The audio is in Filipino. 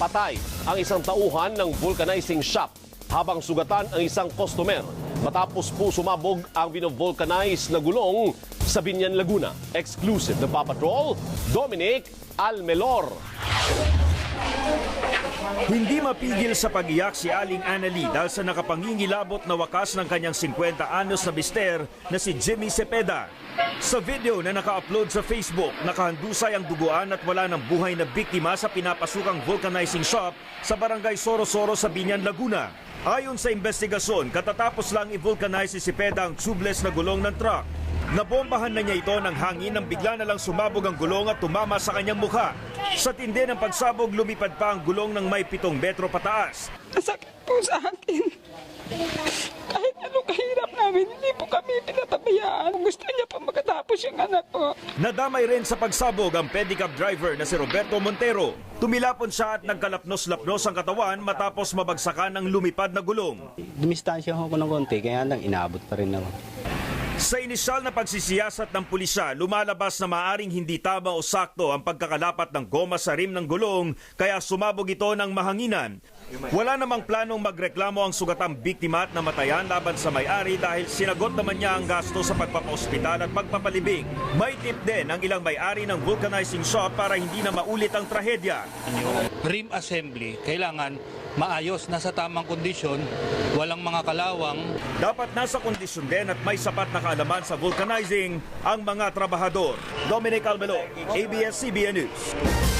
Patay ang isang tauhan ng vulcanizing shop habang sugatan ang isang customer matapos po sumabog ang binovulcanize na gulong sa Binyan, Laguna. Exclusive na Papatrol, Dominic Almelor. Hindi mapigil sa pag-iyak si Aling Annalie dahil sa nakapangingilabot na wakas ng kanyang 50 anyos na mister na si Jimmy Cepeda. Sa video na naka-upload sa Facebook, nakahandusay ang duguan at wala ng buhay na biktima sa pinapasukang vulcanizing shop sa barangay Sorosoro sa Binyan, Laguna. Ayon sa investigasyon, katatapos lang i-vulcanize si Cepeda ang tubeless na gulong ng truck. Nabombahan na niya ito ng hangin nang bigla na lang sumabog ang gulong at tumama sa kanyang mukha. Sa tindi ng pagsabog, lumipad pa ang gulong ng may pitong metro pataas. Masakit po sa akin. Kahit ano kahirap namin, hindi po kami pinatabayaan. Gusto niya pa makatapos yung anak ko. Nadamay rin sa pagsabog ang pedicab driver na si Roberto Montero. Tumilapon siya at nagkalapnos-lapnos ang katawan matapos mabagsakan ng lumipad na gulong. Dumistansya ako ng konti, kaya lang inaabot pa rin ako. Sa inisyal na pagsisiyasat ng pulisya, lumalabas na maaring hindi tama o sakto ang pagkakalapat ng goma sa rim ng gulong kaya sumabog ito ng mahanginan. Wala namang planong magreklamo ang sugatang biktima at namatayan laban sa may-ari dahil sinagot naman niya ang gasto sa pagpapaospital at pagpapalibing. May tip din ang ilang may-ari ng vulcanizing shop para hindi na maulit ang trahedya. rim assembly, kailangan maayos, nasa tamang kondisyon, walang mga kalawang, Dapat nasa kondisyon din at may sapat na kaalaman sa vulcanizing ang mga trabahador. Dominic Almelo, ABS-CBN News.